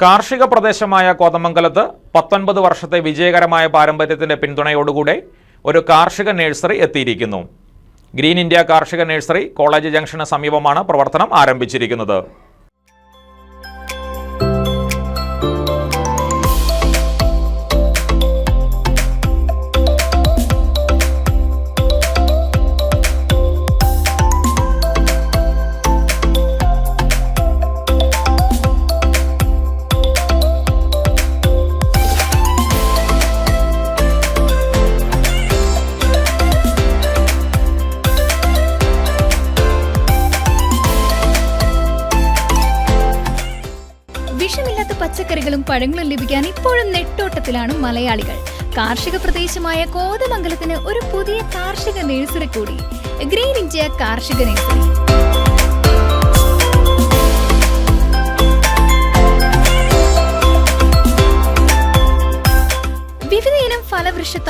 കാർഷിക പ്രദേശമായ കോതമംഗലത്ത് പത്തൊൻപത് വർഷത്തെ വിജയകരമായ പാരമ്പര്യത്തിന്റെ പിന്തുണയോടുകൂടെ ഒരു കാർഷിക നഴ്സറി എത്തിയിരിക്കുന്നു. ഗ്രീൻ ഇന്ത്യ കാർഷിക നഴ്സറി കോളേജ് ജംഗ്ഷന് സമീപമാണ് പ്രവർത്തനം ആരംഭിച്ചിരിക്കുന്നത്. പച്ചക്കറികളും പഴങ്ങളും ലഭിക്കാൻ ഇപ്പോഴും നെട്ടോട്ടത്തിലാണ് മലയാളികൾ. കാർഷിക പ്രദേശമായ കോതമംഗലത്തിന് ഒരു പുതിയ കാർഷിക നഴ്സറി കൂടി. ഗ്രീൻ ഇന്ത്യ കാർഷിക നഴ്സറി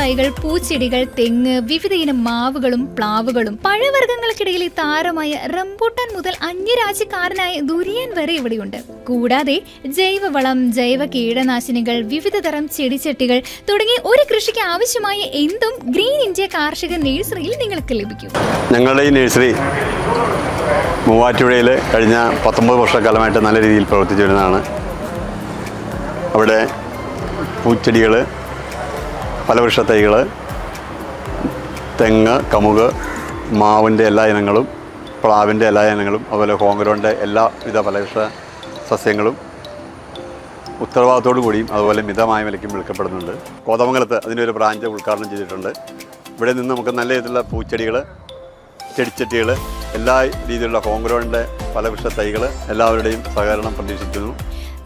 തൈകൾ പൂച്ചെടികൾ തെങ്ങ് വിവിധയിനം മാവുകളും പ്ലാവുകളും പഴവർഗങ്ങൾക്കിടയിലെ താരമായ റംബൂട്ടാൻ മുതൽ അന്യരാജ്യക്കാരനായ ദുരിയൻ വരെ ഇവിടെയുണ്ട്. കൂടാതെ ജൈവവളം ജൈവ കീടനാശിനികൾ വിവിധ തരം ചെടിച്ചട്ടികൾ തുടങ്ങി ഒരു കൃഷിക്ക് ആവശ്യമായ എന്തും ഗ്രീൻ ഇന്ത്യ കാർഷിക നഴ്സറിയിൽ നിങ്ങൾക്ക് ലഭിക്കും. ഞങ്ങളുടെ ഈ നഴ്സറി മൂവാറ്റുപുഴയിൽ കഴിഞ്ഞ പത്തൊമ്പത് വർഷക്കാലമായിട്ട് നല്ല രീതിയിൽ പ്രവർത്തിച്ചു വരുന്നതാണ്. അവിടെ പൂച്ചെടികൾ ഫലവൃക്ഷ തൈകൾ തെങ്ങ് കമുക് മാവിന്റെ എല്ലാ ഇനങ്ങളും പ്ലാവിന്റെ എല്ലാ ഇനങ്ങളും അതുപോലെ ഹോങ്കരോന്റെ എല്ലാവിധ ഫലവൃക്ഷ സസ്യങ്ങളും ഉത്തരവാദിത്തോടു കൂടിയും അതുപോലെ മിതമായ വിലയ്ക്കും വിൽക്കപ്പെടുന്നുണ്ട്. കോതമംഗലത്ത് അതിന്റെ ഒരു ബ്രാഞ്ച് ഉദ്ഘാടനം ചെയ്തിട്ടുണ്ട്. ഇവിടെ നിന്ന് നമുക്ക് നല്ല രീതിയിലുള്ള പൂച്ചെടികൾ ചെടിച്ചട്ടികൾ എല്ലാ രീതിയിലുള്ള ഹോങ്കരോണിന്റെ ഫലവൃക്ഷ തൈകൾ എല്ലാവരുടെയും സഹകരണം പ്രതീക്ഷിക്കുന്നു.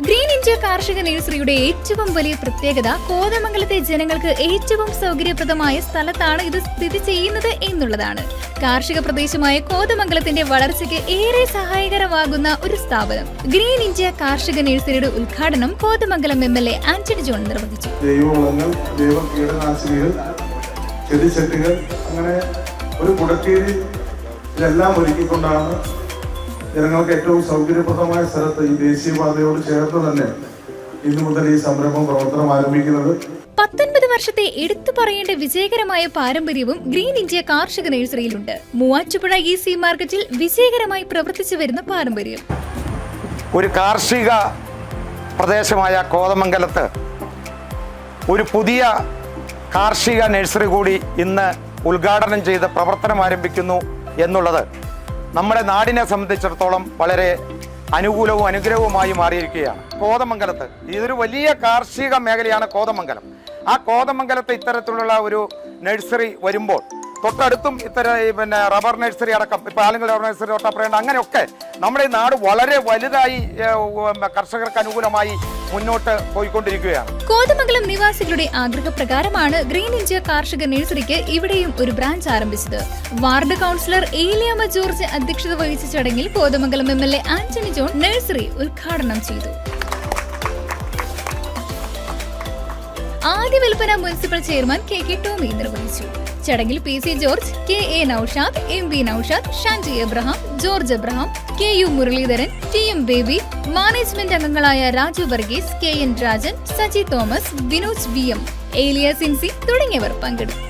ഗ്രീൻ ഇന്ത്യ കാർഷിക നഴ്സറിയുടെ ഏറ്റവും വലിയ പ്രത്യേകത കോതമംഗലത്തെ ജനങ്ങൾക്ക് ഏറ്റവും സൗകര്യപ്രദമായ സ്ഥലത്താണ് ഇത് സ്ഥിതി ചെയ്യുന്നത് എന്നുള്ളതാണ്. കാർഷിക പ്രദേശമായ കോതമംഗലത്തിന്റെ വളർച്ചയ്ക്ക് ഏറെ സഹായകരമാകുന്ന ഒരു സ്ഥാപനം. ഗ്രീൻ ഇന്ത്യ കാർഷിക നഴ്സറിയുടെ ഉദ്ഘാടനം Kothamangalam M L A Antony John നിർവഹിച്ചു. അങ്ങനെ ഒരു കുടക്കീഴിൽ ഇതെല്ലാം ഒരുക്കിക്കൊണ്ടാണ് ജനങ്ങൾക്ക് ഏറ്റവും സൗകര്യപ്രദമായ സ്ഥലത്ത് ഈ ദേശീയപാതയോട് ചേർന്ന് തന്നെ ഇന്നു മുതൽ ഈ സംരംഭം പ്രവർത്തനം ആരംഭിക്കുന്നത്. പത്തൊൻപത് വർഷത്തെ എടുത്തു പറയേണ്ട വിജയകരമായ പാരമ്പര്യവും ഗ്രീൻ ഇന്ത്യ കാർഷിക നഴ്സറിയിലുണ്ട്. മൂവാറ്റുപുഴ ഇ സി മാർക്കറ്റിൽ വിജയകരമായി പ്രവർത്തിച്ചു വരുന്ന പാരമ്പര്യം. ഒരു കാർഷിക പ്രദേശമായ കോതമംഗലത്ത് ഒരു പുതിയ കാർഷിക നഴ്സറി കൂടി ഇന്ന് ഉദ്ഘാടനം ചെയ്ത് പ്രവർത്തനം ആരംഭിക്കുന്നു എന്നുള്ളത് നമ്മുടെ നാടിനെ സംബന്ധിച്ചിടത്തോളം വളരെ അനുകൂലവും അനുഗ്രഹവുമായി മാറിയിരിക്കുകയാണ്. കോതമംഗലത്ത്. ഇതൊരു വലിയ കാർഷിക മേഖലയാണ് കോതമംഗലം. ആ കോതമംഗലത്ത് ഇത്തരത്തിലുള്ള ഒരു നഴ്സറി വരുമ്പോൾ തൊട്ടടുത്തും ഇത്തരം പിന്നെ റബ്ബർ നഴ്സറി അടക്കം ഇപ്പോൾ ആലുങ്കൽ റബ്ബർ നഴ്സറി തൊട്ടപ്പറയേണ്ട അങ്ങനെയൊക്കെ നമ്മുടെ ഈ നാട് വളരെ വലുതായി കർഷകർക്ക് അനുകൂലമായി മുന്നോട്ട് പോയിക്കൊണ്ടിരിക്കുകയാണ്. കോതമംഗലം നിവാസികളുടെ ആഗ്രഹപ്രകാരമാണ് ഗ്രീൻ ഇന്ത്യ കാർഷിക നഴ്സറിക്ക് ഇവിടെയും ഒരു ബ്രാഞ്ച് ആരംഭിച്ചത്. വാർഡ് കൗൺസിലർ ഏലിയാമ ജോർജ് അധ്യക്ഷത വഹിച്ച ചടങ്ങിൽ Kothamangalam M L A Antony John nursery ഉദ്ഘാടനം ചെയ്തു. ആദ്യ വിൽപ്പന municipal chairman K K Tomy നിർവഹിച്ചു. ചടങ്ങിൽ P C George K A Noushad M V Noushad Shanji Abraham George Abraham K U Muraleedharan T M Baby management അംഗങ്ങളായ Raju Varghese K N Rajan Saji Thomas Vinoj V M Elia Sincy തുടങ്ങിയവർ പങ്കെടുത്തു.